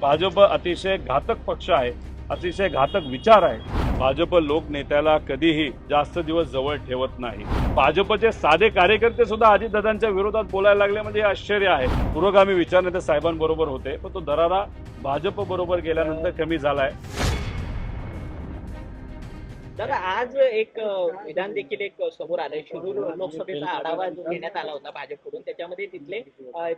भाजप अतिशय घातक पक्ष आहे अतिशय घातक विचार आहे. भाजप लोकनेत्याला कधीही जास्त दिवस जवळ ठेवत नाही. भाजपचे साधे कार्यकर्ते सुद्धा अजितदादांच्या विरोधात बोलायला लागले म्हणजे आश्चर्य आहे. पुरोगामी विचारनेते साहेबांबरोबर होते पण तो दरारा भाजप बरोबर गेल्यानंतर कमी झालाय. दादा आज एक विधान देखील एक समोर आलंय. शिरूर लोकसभेचा आढावा जो घेण्यात आला होता भाजपकडून त्याच्यामध्ये तिथले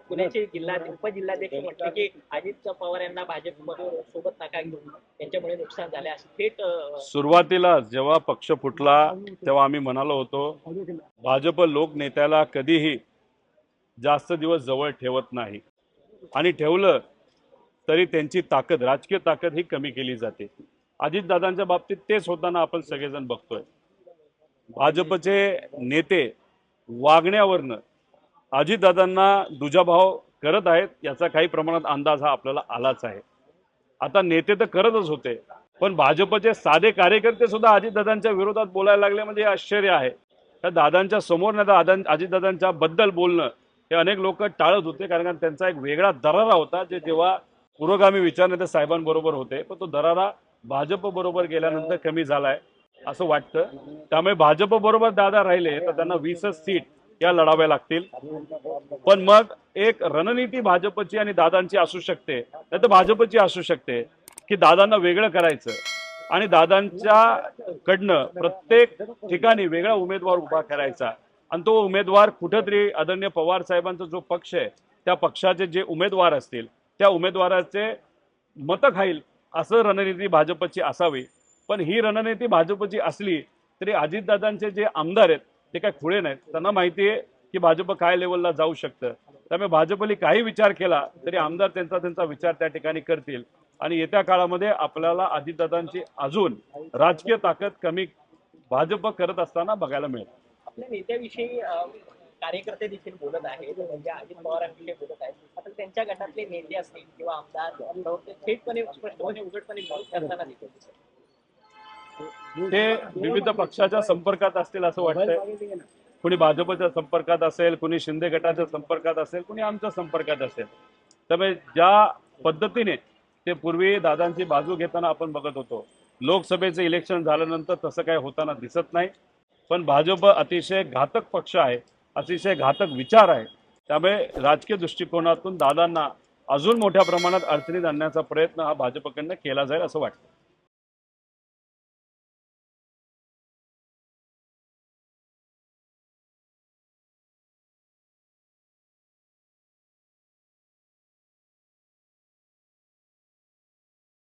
पुण्याचे जिल्हा उपजिल्हाध्यक्ष म्हटले की अजित पवार यांना भाजप सोबत नका घेऊन त्यांच्यामुळे नुकसान झाले. असं थेट सुरुवातीला जेव्हा पक्ष फुटला तेव्हा आम्ही म्हणालो होतो भाजप लोकनेत्याला कधीही जास्त दिवस जवळ ठेवत नाही. आणि ठेवलं तरी त्यांची ताकद राजकीय ताकद ही कमी केली जाते. अजितदादांच्या बाबतीत तेच होताना आपण सगळेजण बघतोय. भाजपचे नेते वागण्यावरनं अजितदादांना दुजाभाव करत आहेत याचा काही प्रमाणात अंदाज हा आपल्याला आलाच आहे. आता नेते तर करतच होते पण भाजपचे साधे कार्यकर्ते सुद्धा अजितदादांच्या विरोधात बोलायला लागले म्हणजे हे आश्चर्य आहे. त्या दादांच्या समोर नाही दादा अजितदादांच्या बद्दल बोलणं हे अनेक लोक टाळत होते कारण त्यांचा एक वेगळा दरारा होता जे जेव्हा पुरोगामी विचारनेते साहेबांबरोबर होते पण तो दरारा भाजप बरोबर गेल्यानंतर कमी झालाय असं वाटतं. त्यामुळे भाजप बरोबर दादा राहिले तर त्यांना वीसच सीट या लढाव्या लागतील. पण मग एक रणनीती भाजपची आणि दादांची असू शकते नाही तर भाजपची असू शकते की दादांना वेगळं करायचं. आणि दादांच्या कडनं प्रत्येक ठिकाणी वेगळा उमेदवार उभा करायचा. आणि तो उमेदवार कुठंतरी आदरणीय पवार साहेबांचा जो पक्ष आहे त्या पक्षाचे जे उमेदवार असतील त्या उमेदवाराचे मतं खाईल असं रणनीती भाजपची असावी. पण ही रणनीती भाजपची असली तरी अजितदादांचे जे आमदार आहेत ते काय खुळे नाहीत. त्यांना माहिती आहे की भाजप काय लेवलला जाऊ शकतं. त्यामुळे भाजपने काही विचार केला तरी आमदार त्यांचा त्यांचा विचार त्या ठिकाणी करतील. आणि येत्या काळामध्ये आपल्याला अजितदादांची अजून राजकीय ताकद कमी भाजप करत असताना बघायला मिळेल. आपल्या नेत्याविषयी कार्यकर्ते देखील बोलत आहेत म्हणजे अजित पवारांविषयी बोलत आहेत. आता त्यांच्या गटातले नेते असतील किंवा आमदार थेटपणे स्पष्टपणे उघडपणे करताना दिसत ते विविध पक्षाच्या संपर्कात असतील असं वाटतंय. कुणी भाजपच्या संपर्कात असेल कुणी शिंदे गटाच्या संपर्कात असेल कुणी आमच्या संपर्कात असेल. त्यामुळे ज्या पद्धतीने ते पूर्वी दादांची बाजू घेताना आपण बघत होतो लोकसभेचं इलेक्शन झाल्यानंतर तसं काय होताना दिसत नाही. पण भाजप अतिशय घातक पक्ष आहे. अतिशय घातक विचार आहे. त्यामुळे राजकीय दृष्टिकोनातून दादांना अजून मोठ्या प्रमाणात अडचणीत आणण्याचा प्रयत्न हा भाजपकडनं केला जाईल असं वाटतं.